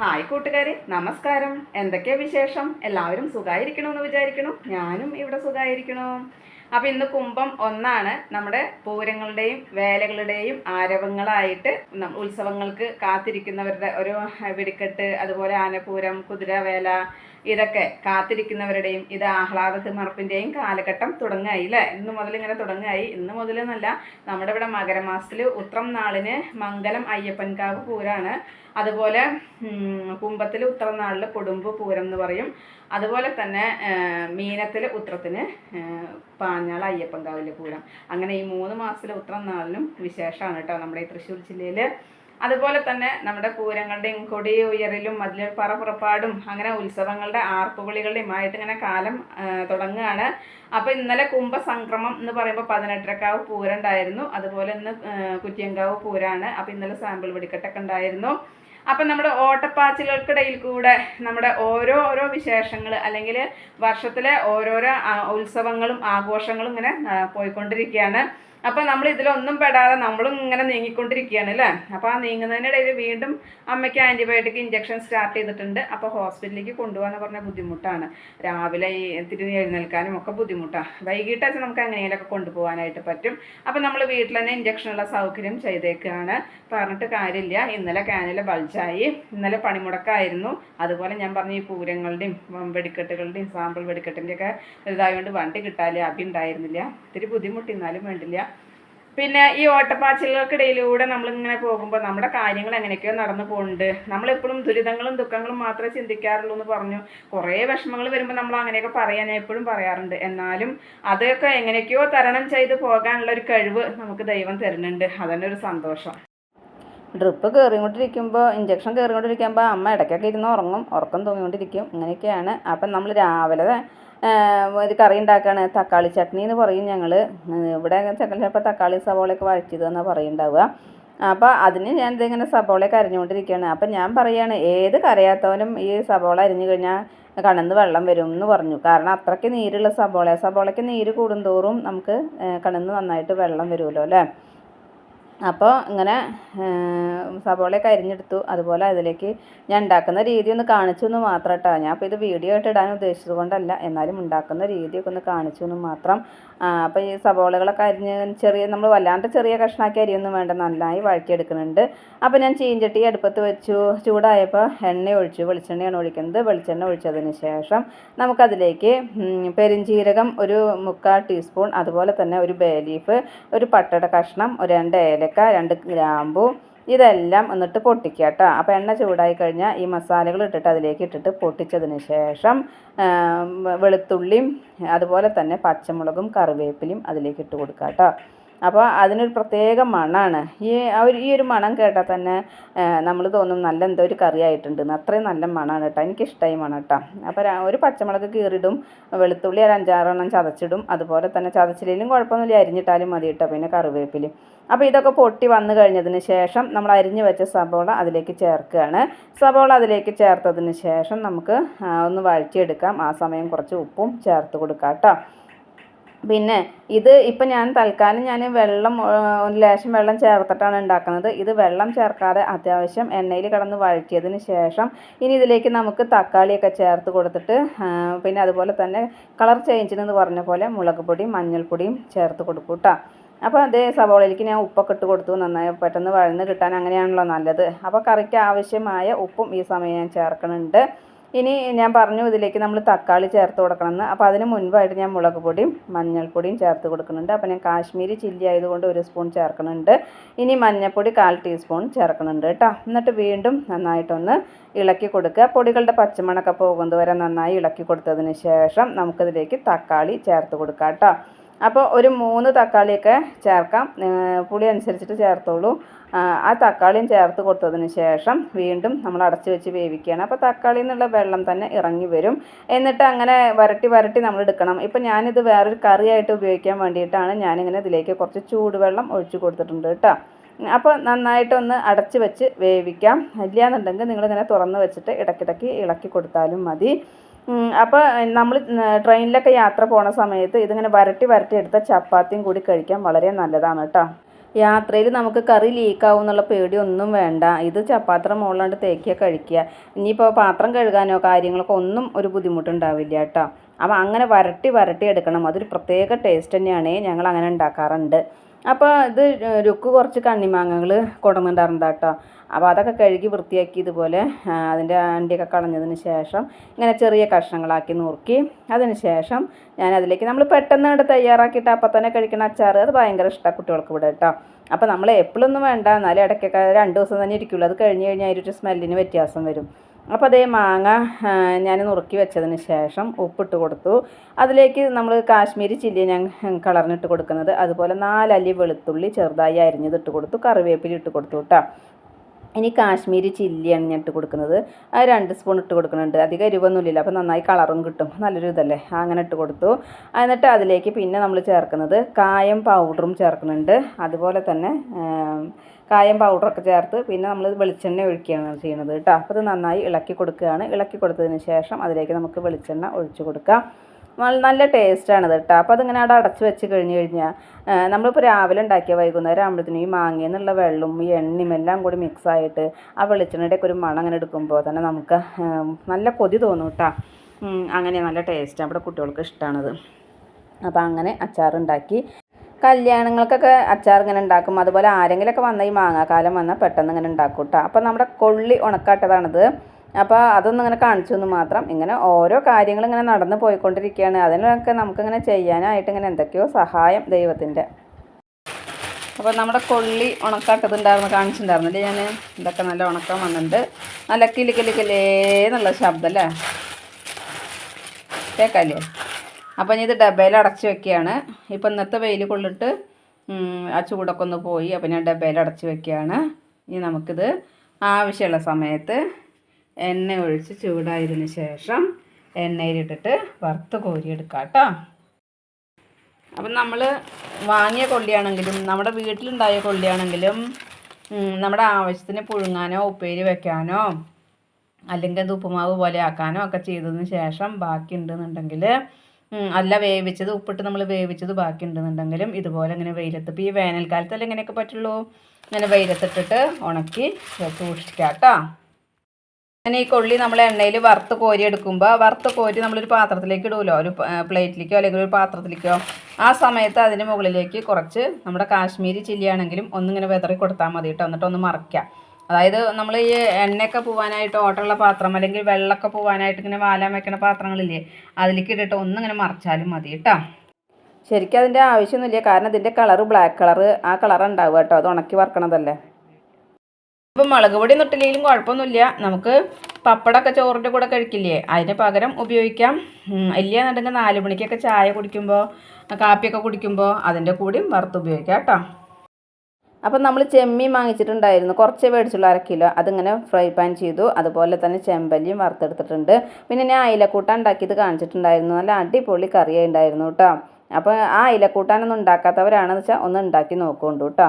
Hi കൂട്ടുകാരെ നമസ്കാരം. എന്തൊക്കെയാ വിശേഷം? എല്ലാവരും സുഖമായിരിക്കണമെന്ന് വിചാരിക്കണു ഞാനും ഇവിടെ സുഖമായിരിക്കണു അപ്പം ഇന്ന് കുംഭം ഒന്നാണ്. നമ്മുടെ പൂരങ്ങളുടെയും വേലകളുടെയും ആരവങ്ങളായിട്ട് ഉത്സവങ്ങൾക്ക് കാത്തിരിക്കുന്നവരുടെ ഒരു വെടിക്കെട്ട് അതുപോലെ ആനപൂരം കുതിരവേല ഇതൊക്കെ കാത്തിരിക്കുന്നവരുടെയും ഇത് ആഹ്ലാദ തിമർപ്പിന്റെയും കാലഘട്ടം തുടങ്ങായി അല്ലേ ഇന്ന് മുതൽ ഇങ്ങനെ തുടങ്ങായി. ഇന്ന് മുതൽ എന്നല്ല നമ്മുടെ ഇവിടെ മകരമാസത്തിൽ ഉത്രം നാളിന് മംഗലം അയ്യപ്പൻകാവ് പൂരാണ്. അതുപോലെ കുംഭത്തിൽ ഉത്രം നാളിൽ കൊടുമ്പ് പൂരം എന്ന് പറയും. അതുപോലെ തന്നെ മീനത്തിൽ ഉത്രത്തിന് പാഞ്ഞാൾ അയ്യപ്പൻകാവിലെ പൂരം. അങ്ങനെ ഈ മൂന്ന് മാസത്തിലെ ഉത്രം നാളിനും വിശേഷമാണ് കേട്ടോ നമ്മുടെ ഈ തൃശ്ശൂർ ജില്ലയിൽ അതുപോലെ തന്നെ നമ്മുടെ പൂരങ്ങളുടെയും കൊടി ഉയരലും അതിൽ പറ പുറപ്പാടും അങ്ങനെ ഉത്സവങ്ങളുടെ ആർപ്പുവിളികളുടെയും ആയിട്ട് ഇങ്ങനെ കാലം തുടങ്ങുകയാണ്. അപ്പോൾ ഇന്നലെ കുംഭസംക്രമം എന്ന് പറയുമ്പോൾ പതിനെട്ടരക്കാവ് പൂരം ഉണ്ടായിരുന്നു. അതുപോലെ ഇന്ന് കുറ്റിയങ്കാവ് പൂരാണ് അപ്പോൾ ഇന്നലെ സാമ്പിൾ വെടിക്കെട്ടൊക്കെ ഉണ്ടായിരുന്നു. അപ്പം നമ്മുടെ ഓട്ടപ്പാച്ചിലുകൾക്കിടയിൽ കൂടെ നമ്മുടെ ഓരോ ഓരോ വിശേഷങ്ങൾ അല്ലെങ്കിൽ വർഷത്തിലെ ഓരോരോ ഉത്സവങ്ങളും ആഘോഷങ്ങളും ഇങ്ങനെ പോയിക്കൊണ്ടിരിക്കുകയാണ്. അപ്പം നമ്മൾ ഇതിലൊന്നും പെടാതെ നമ്മളും ഇങ്ങനെ നീങ്ങിക്കൊണ്ടിരിക്കുകയാണ് അല്ലേ? അപ്പോൾ ആ നീങ്ങുന്നതിനിടയിൽ വീണ്ടും അമ്മയ്ക്ക് ആന്റിബയോട്ടിക് ഇഞ്ചക്ഷൻ സ്റ്റാർട്ട് ചെയ്തിട്ടുണ്ട്. അപ്പോൾ ഹോസ്പിറ്റലിലേക്ക് കൊണ്ടുപോകാന്ന് പറഞ്ഞ ബുദ്ധിമുട്ടാണ്. രാവിലെ തിരിഞ്ഞ് എഴുന്നേൽക്കാനും ഒക്കെ ബുദ്ധിമുട്ടാണ് വൈകിട്ടൊക്കെ നമുക്ക് അങ്ങനെയൊക്കെ കൊണ്ടുപോകാനായിട്ട് പറ്റും. അപ്പോൾ നമ്മൾ വീട്ടിൽ തന്നെ ഇഞ്ചക്ഷനുള്ള സൗകര്യം ചെയ്തേക്കുകയാണ് പറഞ്ഞിട്ട് കാര്യമില്ല. ഇന്നലെ കാനിലെ ബൾജായി ഇന്നലെ പണിമുടക്കായിരുന്നു. അതുപോലെ ഞാൻ പറഞ്ഞ ഈ പൂരങ്ങളുടെയും വെടിക്കെട്ടുകളുടെയും സാമ്പിൾ വെടിക്കെട്ടിന്റെയൊക്കെ ഇതായതുകൊണ്ട് വണ്ടി കിട്ടാല്ലേ അഭി ഉണ്ടായിരുന്നില്ല. ഇത്തിരി ബുദ്ധിമുട്ടിന്നാലും വേണ്ടില്ല. പിന്നെ ഈ ഓട്ടപ്പാച്ചിലുകൾക്കിടയിലൂടെ നമ്മളിങ്ങനെ പോകുമ്പോൾ നമ്മുടെ കാര്യങ്ങൾ എങ്ങനെയൊക്കെയോ നടന്നു പോകുന്നുണ്ട് നമ്മളെപ്പോഴും ദുരിതങ്ങളും ദുഃഖങ്ങളും മാത്രമേ ചിന്തിക്കാറുള്ളൂ എന്ന് പറഞ്ഞു. കുറേ വിഷമങ്ങൾ വരുമ്പോൾ നമ്മൾ അങ്ങനെയൊക്കെ പറയാൻ എപ്പോഴും പറയാറുണ്ട്. എന്നാലും അതൊക്കെ എങ്ങനെയൊക്കെയോ തരണം ചെയ്ത് പോകാനുള്ള ഒരു കഴിവ് നമുക്ക് ദൈവം തരുന്നുണ്ട്. അതന്നെ ഒരു സന്തോഷം. ഡ്രിപ്പ് കയറിക്കൊണ്ടിരിക്കുമ്പോൾ ഇഞ്ചക്ഷൻ കയറിക്കൊണ്ടിരിക്കുമ്പോൾ അമ്മ ഇടയ്ക്കൊക്കെ ഇരുന്ന് ഉറങ്ങും ഉറക്കം തൂങ്ങിക്കൊണ്ടിരിക്കും. ഇങ്ങനെയൊക്കെയാണ്. അപ്പം നമ്മൾ രാവിലെ ഒരു കറി ഉണ്ടാക്കുകയാണ് തക്കാളി ചട്നി എന്ന് പറയും ഞങ്ങൾ ഇവിടെ ചിലപ്പോൾ തക്കാളി സവോളയൊക്കെ വഴറ്റിയതെന്നാണ് പറയുണ്ടാവുക. അപ്പോൾ അതിന് ഞാൻ ഇതിങ്ങനെ സബോളയൊക്കെ അരിഞ്ഞുകൊണ്ടിരിക്കുകയാണ് അപ്പം ഞാൻ പറയുകയാണ് ഏത് കറിയാത്തവനും ഈ സബോള അരിഞ്ഞു കഴിഞ്ഞാൽ കണന്ന് വെള്ളം വരും എന്ന് പറഞ്ഞു. കാരണം അത്രയ്ക്ക് നീരുള്ള സബോള സബോളയ്ക്ക് നീര് കൂടുന്തോറും നമുക്ക് കണന്ന് നന്നായിട്ട് വെള്ളം വരുമല്ലോ അല്ലേ? അപ്പോൾ ഇങ്ങനെ സബോളയൊക്കെ അരിഞ്ഞെടുത്തു. അതുപോലെ അതിലേക്ക് ഞാൻ ഉണ്ടാക്കുന്ന രീതി ഒന്ന് കാണിച്ചു എന്ന് മാത്രം കേട്ടോ ഞാൻ അപ്പോൾ ഇത് വീഡിയോ ആയിട്ട് ഇടാൻ ഉദ്ദേശിച്ചത് കൊണ്ടല്ല. എന്നാലും ഉണ്ടാക്കുന്ന രീതിയൊക്കെ ഒന്ന് കാണിച്ചു എന്ന് മാത്രം. അപ്പോൾ ഈ സബോളകളൊക്കെ അരിഞ്ഞ് ചെറിയ നമ്മൾ വല്ലാണ്ട് ചെറിയ കഷ്ണാക്കി അരിയൊന്നും വേണ്ട. നന്നായി വഴറ്റിയെടുക്കുന്നുണ്ട്. അപ്പോൾ ഞാൻ ചീഞ്ചട്ടി അടുപ്പത്ത് വെച്ചു. ചൂടായപ്പോൾ എണ്ണ ഒഴിച്ചു. വെളിച്ചെണ്ണയാണ് ഒഴിക്കുന്നത്. വെളിച്ചെണ്ണ ഒഴിച്ചതിന് ശേഷം നമുക്കതിലേക്ക് പെരിഞ്ചീരകം ഒരു മുക്കാൽ ടീസ്പൂൺ അതുപോലെ തന്നെ ഒരു ബേ ലീഫ് ഒരു പട്ടട കഷ്ണം ഒരു രണ്ട് ഏലക്ക രണ്ട് ഗ്രാമ്പു ഇതെല്ലാം എന്നിട്ട് പൊട്ടിക്കുക കേട്ടോ. അപ്പോൾ എണ്ണ ചൂടായി കഴിഞ്ഞാൽ ഈ മസാലകൾ ഇട്ടിട്ട് അതിലേക്ക് ഇട്ടിട്ട് പൊട്ടിച്ചതിന് ശേഷം വെളുത്തുള്ളിയും അതുപോലെ തന്നെ പച്ചമുളകും കറിവേപ്പിലയും അതിലേക്ക് ഇട്ട് കൊടുക്കുക കേട്ടോ. അപ്പോൾ അതിനൊരു പ്രത്യേക മണമാണ് ഈ ഒരു ഈ ഒരു മണം കേട്ടാൽ തന്നെ നമ്മൾ തോന്നും നല്ല എന്തോ ഒരു കറി ആയിട്ടുണ്ടെന്ന് അത്രയും നല്ല മണമാണ് കേട്ടോ. എനിക്കിഷ്ടമായി മണം കേട്ടോ. അപ്പോൾ ഒരു പച്ചമുളക് കീറിടും വെളുത്തുള്ളി ഒരു അഞ്ചാറെണ്ണം ചതച്ചിടും. അതുപോലെ തന്നെ ചതച്ചില്ലെങ്കിലും കുഴപ്പമൊന്നുമില്ല. അരിഞ്ഞിട്ടാലും മതി കേട്ടോ പിന്നെ കറിവേപ്പിലയും അപ്പോൾ ഇതൊക്കെ പൊട്ടി വന്നു കഴിഞ്ഞതിന് ശേഷം നമ്മൾ അരിഞ്ഞു വെച്ച സബോള അതിലേക്ക് ചേർക്കുകയാണ്. സബോള അതിലേക്ക് ചേർത്തതിന് ശേഷം നമുക്ക് ഒന്ന് വഴറ്റിയെടുക്കാം. ആ സമയം കുറച്ച് ഉപ്പും ചേർത്ത് കൊടുക്കാം കേട്ടോ. പിന്നെ ഇത് ഇപ്പം ഞാൻ തൽക്കാലം ഞാൻ വെള്ളം ഒരു ലേശം വെള്ളം ചേർത്തിട്ടാണ് ഉണ്ടാക്കുന്നത്. ഇത് വെള്ളം ചേർക്കാതെ അത്യാവശ്യം എണ്ണയിൽ കിടന്ന് വഴറ്റിയതിന് ശേഷം ഇനി ഇതിലേക്ക് നമുക്ക് തക്കാളിയൊക്കെ ചേർത്ത് കൊടുത്തിട്ട് പിന്നെ അതുപോലെ തന്നെ കളർ ചേഞ്ചിനെന്ന് പറഞ്ഞ പോലെ മുളക് പൊടിയും മഞ്ഞൾപ്പൊടിയും ചേർത്ത് കൊടുക്കും കേട്ടോ അപ്പോൾ അതേ സവോളയിലേക്ക് ഞാൻ ഉപ്പൊക്കെ ഇട്ട് കൊടുത്തു. നന്നായി പെട്ടെന്ന് വഴന്ന് കിട്ടാൻ അങ്ങനെയാണല്ലോ നല്ലത്. അപ്പോൾ കറിക്ക് ആവശ്യമായ ഉപ്പും ഈ സമയം ഞാൻ ചേർക്കുന്നുണ്ട് ഇനി ഞാൻ പറഞ്ഞു ഇതിലേക്ക് നമ്മൾ തക്കാളി ചേർത്ത് കൊടുക്കണമെന്ന്. അപ്പോൾ അതിന് മുൻപായിട്ട് ഞാൻ മുളക് പൊടിയും മഞ്ഞൾപ്പൊടിയും ചേർത്ത് കൊടുക്കുന്നുണ്ട്. അപ്പോൾ ഞാൻ കാശ്മീരി ചില്ലി ആയതുകൊണ്ട് ഒരു സ്പൂൺ ചേർക്കുന്നുണ്ട്. ഇനി മഞ്ഞൾപ്പൊടി കാൽ ടീസ്പൂൺ ചേർക്കുന്നുണ്ട് കേട്ടോ. എന്നിട്ട് വീണ്ടും നന്നായിട്ടൊന്ന് ഇളക്കി കൊടുക്കുക. പൊടികളുടെ പച്ചമണമൊക്കെ പോകുന്നത് വരെ നന്നായി ഇളക്കി കൊടുത്തതിന് ശേഷം നമുക്കിതിലേക്ക് തക്കാളി ചേർത്ത് കൊടുക്കാം കേട്ടോ. അപ്പോൾ ഒരു മൂന്ന് തക്കാളിയൊക്കെ ചേർക്കാം. പുളി അനുസരിച്ചിട്ട് ചേർത്തോളൂ. ആ, തക്കാളിയും ചേർത്ത് കൊടുത്തതിന് ശേഷം വീണ്ടും നമ്മൾ അടച്ച് വെച്ച് വേവിക്കുകയാണ്. അപ്പോൾ തക്കാളിയിൽ നിന്നുള്ള വെള്ളം തന്നെ ഇറങ്ങി വരും. എന്നിട്ട് അങ്ങനെ വരട്ടി വരട്ടി നമ്മൾ എടുക്കണം. ഇപ്പം ഞാനിത് വേറൊരു കറിയായിട്ട് ഉപയോഗിക്കാൻ വേണ്ടിയിട്ടാണ് ഞാനിങ്ങനെ ഇതിലേക്ക് കുറച്ച് ചൂടുവെള്ളം ഒഴിച്ച് കൊടുത്തിട്ടുണ്ട് കേട്ടോ. അപ്പോൾ നന്നായിട്ടൊന്ന് അടച്ച് വെച്ച് വേവിക്കാം. ഇല്ലയെന്നുണ്ടെങ്കിൽ നിങ്ങളിങ്ങനെ തുറന്ന് വെച്ചിട്ട് ഇടയ്ക്കിടയ്ക്ക് ഇളക്കി കൊടുത്താലും മതി. അപ്പോൾ നമ്മൾ ട്രെയിനിലൊക്കെ യാത്ര പോണ സമയത്ത് ഇതിങ്ങനെ വരട്ടി വരട്ടി എടുത്ത ചപ്പാത്തിയും കൂടി കഴിക്കാൻ വളരെ നല്ലതാണ് കേട്ടോ യാത്രയിൽ നമുക്ക് കറി ലീക്കാവും എന്നുള്ള പേടിയൊന്നും വേണ്ട. ഇത് ചപ്പാത്രം മുകളിലാണ്ട് തേക്കിയാൽ കഴിക്കുക. ഇനിയിപ്പോൾ പാത്രം കഴുകാനോ കാര്യങ്ങളൊക്കെ ഒന്നും ഒരു ബുദ്ധിമുട്ടുണ്ടാവില്ല കേട്ടോ അപ്പോൾ അങ്ങനെ വരട്ടി വരട്ടി എടുക്കണം. അതൊരു പ്രത്യേക ടേസ്റ്റ് തന്നെയാണ് ഞങ്ങൾ അങ്ങനെ ഉണ്ടാക്കാറുണ്ട്. അപ്പോൾ ഇത് രുക്ക് കുറച്ച് കണ്ണിമാങ്ങകൾ കൊണ്ടുവന്നിട്ടുണ്ടായിരുന്നു കേട്ടോ അപ്പോൾ അതൊക്കെ കഴുകി വൃത്തിയാക്കി ഇതുപോലെ അതിന്റെ അണ്ടിയൊക്കെ കളഞ്ഞതിന് ശേഷം ഇങ്ങനെ ചെറിയ കഷ്ണങ്ങളാക്കി നുറുക്കി അതിന് ശേഷം ഞാൻ അതിലേക്ക് നമ്മൾ പെട്ടെന്ന് കണ്ട് തയ്യാറാക്കിയിട്ട് അപ്പം തന്നെ കഴിക്കുന്ന അച്ചാർ അത് ഭയങ്കര ഇഷ്ടമാണ് കുട്ടികൾക്ക് ഇവിടെ കേട്ടോ അപ്പോൾ നമ്മൾ എപ്പോഴൊന്നും വേണ്ട എന്നാലും ഇടയ്ക്കൊക്കെ രണ്ട് ദിവസം തന്നെ ഇരിക്കുള്ളൂ. അത് കഴിഞ്ഞ് കഴിഞ്ഞാൽ അതിന്റെ സ്മെല്ലിന് വ്യത്യാസം വരും. അപ്പോൾ അതേ മാങ്ങ ഞാൻ നുറുക്കി വെച്ചതിന് ശേഷം ഉപ്പിട്ട് കൊടുത്തു. അതിലേക്ക് നമ്മൾ കാശ്മീരി ചില്ലി ഞാൻ കളറിനിട്ട് കൊടുക്കുന്നത്. അതുപോലെ നാലല്ലി വെളുത്തുള്ളി ചെറുതായി അരിഞ്ഞതിട്ട് കൊടുത്തു. കറിവേപ്പില ഇട്ട് കൊടുത്തു കേട്ടോ ഇനി കാശ്മീരി ചില്ലിയാണ് ഇട്ട് കൊടുക്കുന്നത്. ആ രണ്ട് സ്പൂൺ ഇട്ട് കൊടുക്കുന്നുണ്ട്. അധികം എരിവൊന്നുമില്ല. അപ്പോൾ നന്നായി കളറും കിട്ടും. നല്ലൊരു ഇതല്ലേ? അങ്ങനെ ഇട്ട് കൊടുത്തു. എന്നിട്ട് അതിലേക്ക് പിന്നെ നമ്മൾ ചേർക്കുന്നത് കായം പൗഡറും ചേർക്കുന്നുണ്ട്. അതുപോലെ തന്നെ കായം പൗഡറൊക്കെ ചേർത്ത് പിന്നെ നമ്മൾ വെളിച്ചെണ്ണ ഒഴിക്കുകയാണ് ചെയ്യുന്നത് കേട്ടോ. അപ്പോൾ ഇത് നന്നായി ഇളക്കി കൊടുക്കുകയാണ്. ഇളക്കി കൊടുത്തതിന് ശേഷം അതിലേക്ക് നമുക്ക് വെളിച്ചെണ്ണ ഒഴിച്ച് കൊടുക്കാം. നല്ല- ടേസ്റ്റാണ് കേട്ടോ അപ്പോൾ അതിങ്ങനെ അവിടെ അടച്ച് വെച്ച് കഴിഞ്ഞ് കഴിഞ്ഞാൽ നമ്മളിപ്പോൾ രാവിലെ ഉണ്ടാക്കിയ വൈകുന്നേരം ആകുമ്പോഴത്തേനും ഈ മാങ്ങയിൽ നിന്നുള്ള വെള്ളവും ഈ എണ്ണയും എല്ലാം കൂടി മിക്സായിട്ട് ആ വെളിച്ചെണ്ണയുടെയൊക്കെ ഒരു മണം അങ്ങനെ എടുക്കുമ്പോൾ തന്നെ നമുക്ക് നല്ല കൊതി തോന്നും കേട്ടോ അങ്ങനെ നല്ല ടേസ്റ്റാണ് ഇവിടെ കുട്ടികൾക്ക് ഇഷ്ടമാണത് അപ്പോൾ അങ്ങനെ അച്ചാറുണ്ടാക്കി കല്യാണങ്ങൾക്കൊക്കെ അച്ചാർ ഇങ്ങനെ ഉണ്ടാക്കും. അതുപോലെ ആരെങ്കിലുമൊക്കെ വന്ന ഈ മാങ്ങാക്കാലം വന്നാൽ പെട്ടെന്ന് ഇങ്ങനെ ഉണ്ടാക്കും കേട്ടോ അപ്പോൾ നമ്മുടെ കൊള്ളി ഉണക്കാട്ടതാണിത്. അപ്പോൾ അതൊന്നും ഇങ്ങനെ കാണിച്ചു എന്ന് മാത്രം. ഇങ്ങനെ ഓരോ കാര്യങ്ങൾ ഇങ്ങനെ നടന്നു പോയിക്കൊണ്ടിരിക്കുകയാണ്. അതിനൊക്കെ നമുക്കിങ്ങനെ ചെയ്യാനായിട്ട് ഇങ്ങനെ എന്തൊക്കെയോ സഹായം ദൈവത്തിന്റെ. അപ്പോൾ നമ്മുടെ കൊള്ളി ഉണക്കാട്ടതുണ്ടായിരുന്നു കാണിച്ചിട്ടുണ്ടായിരുന്നില്ലേ ഞാൻ ഇതൊക്കെ നല്ല ഉണക്കം വന്നിട്ടുണ്ട്. നല്ല കിലി കിലി കിലേ എന്നുള്ള ശബ്ദം അല്ലേ? കേൾക്കാല്ലേ? അപ്പോൾ ഞാൻ ഇത് ഡബയിൽ അടച്ചു വെക്കുകയാണ്. ഇപ്പോൾ ഇന്നത്തെ വെയിൽ കൊള്ളിട്ട് ആ ചൂടൊക്കെ ഒന്ന് പോയി. അപ്പോൾ ഞാൻ ഡബയിൽ അടച്ചു വെക്കുകയാണ്. ഇനി നമുക്കിത് ആവശ്യമുള്ള സമയത്ത് എണ്ണ ഒഴിച്ച് ചൂടായതിന് ശേഷം എണ്ണയിലിട്ടിട്ട് വറുത്ത് കോരിയെടുക്കാം കേട്ടോ. അപ്പം നമ്മൾ വാങ്ങിയ കൊള്ളിയാണെങ്കിലും നമ്മുടെ വീട്ടിലുണ്ടായ കൊള്ളിയാണെങ്കിലും നമ്മുടെ ആവശ്യത്തിന് പുഴുങ്ങാനോ ഉപ്പേരി വെക്കാനോ അല്ലെങ്കിൽ അത് ഉപ്പുമാവ് പോലെ ആക്കാനോ ഒക്കെ ചെയ്തതിന് ശേഷം ബാക്കി ഉണ്ടെന്നുണ്ടെങ്കിൽ അല്ല വേവിച്ചത് ഉപ്പിട്ട് നമ്മൾ വേവിച്ചത് ബാക്കി ഉണ്ടെന്നുണ്ടെങ്കിലും ഇതുപോലെ ഇങ്ങനെ വെയിലത്ത് ഇപ്പോൾ ഈ വേനൽക്കാലത്തല്ലേ ഇങ്ങനെയൊക്കെ പറ്റുള്ളൂ? ഇങ്ങനെ വെയിലത്തിട്ടിട്ട് ഉണക്കി സൂക്ഷിക്കാം കേട്ടോ. അങ്ങനെ ഈ കൊള്ളി നമ്മൾ എണ്ണയിൽ വറുത്ത് കോരി എടുക്കുമ്പോൾ വറുത്ത് കോരി നമ്മളൊരു പാത്രത്തിലേക്ക് ഇടുമല്ലോ ഒരു പ്ലേറ്റിലേക്കോ അല്ലെങ്കിൽ ഒരു പാത്രത്തിലേക്കോ? ആ സമയത്ത് അതിന് മുകളിലേക്ക് കുറച്ച് നമ്മുടെ കാശ്മീരി ചില്ലിയാണെങ്കിലും ഒന്നിങ്ങനെ വെതറി കൊടുത്താൽ മതി കേട്ടോ. എന്നിട്ട് ഒന്ന് മറയ്ക്കുക അതായത് നമ്മൾ ഈ എണ്ണയൊക്കെ പോവാനായിട്ട് ഓട്ടമുള്ള പാത്രം അല്ലെങ്കിൽ വെള്ളമൊക്കെ പോവാനായിട്ട് ഇങ്ങനെ വാലാൻ വെക്കണ പാത്രങ്ങളില്ലേ അതിലേക്ക് ഇട്ടിട്ട് ഒന്നിങ്ങനെ മറിച്ചാലും മതി കേട്ടോ. ശരിക്കും അതിന്റെ ആവശ്യമൊന്നുമില്ല. കാരണം ഇതിന്റെ കളറ് ബ്ലാക്ക് കളറ് ആ കളർ ഉണ്ടാവുക കേട്ടോ. അത് ഉണക്കി വറക്കണതല്ലേ? ഇപ്പം മുളക് പൊടി നൊട്ടില്ലെങ്കിലും കുഴപ്പമൊന്നുമില്ല. നമുക്ക് പപ്പടമൊക്കെ ചോറിന്റെ കൂടെ കഴിക്കില്ലേ? അതിന് പകരം ഉപയോഗിക്കാം. ഇല്ലാന്നുണ്ടെങ്കിൽ നാല് മണിക്കൊക്കെ ചായ കുടിക്കുമ്പോൾ കാപ്പിയൊക്കെ കുടിക്കുമ്പോൾ അതിന്റെ കൂടെയും വറുത്ത് ഉപയോഗിക്കാം കേട്ടോ. അപ്പം നമ്മൾ ചെമ്മീൻ വാങ്ങിച്ചിട്ടുണ്ടായിരുന്നു. കുറച്ച് മേടിച്ചുള്ള അര കിലോ. അതിങ്ങനെ ഫ്രൈ പാൻ ചെയ്തു. അതുപോലെ തന്നെ ചെമ്പല്ലിയും വറുത്തെടുത്തിട്ടുണ്ട്. പിന്നെ ഞാൻ അയിലക്കൂട്ടാൻ ഉണ്ടാക്കിയത് കാണിച്ചിട്ടുണ്ടായിരുന്നു. നല്ല അടിപൊളി കറിയായി ഉണ്ടായിരുന്നു കേട്ടോ. അപ്പോൾ ആ അയിലക്കൂട്ടാനൊന്നും ഉണ്ടാക്കാത്തവരാണെന്ന് വെച്ചാൽ ഒന്ന് ഉണ്ടാക്കി നോക്കുന്നുണ്ട് കേട്ടോ.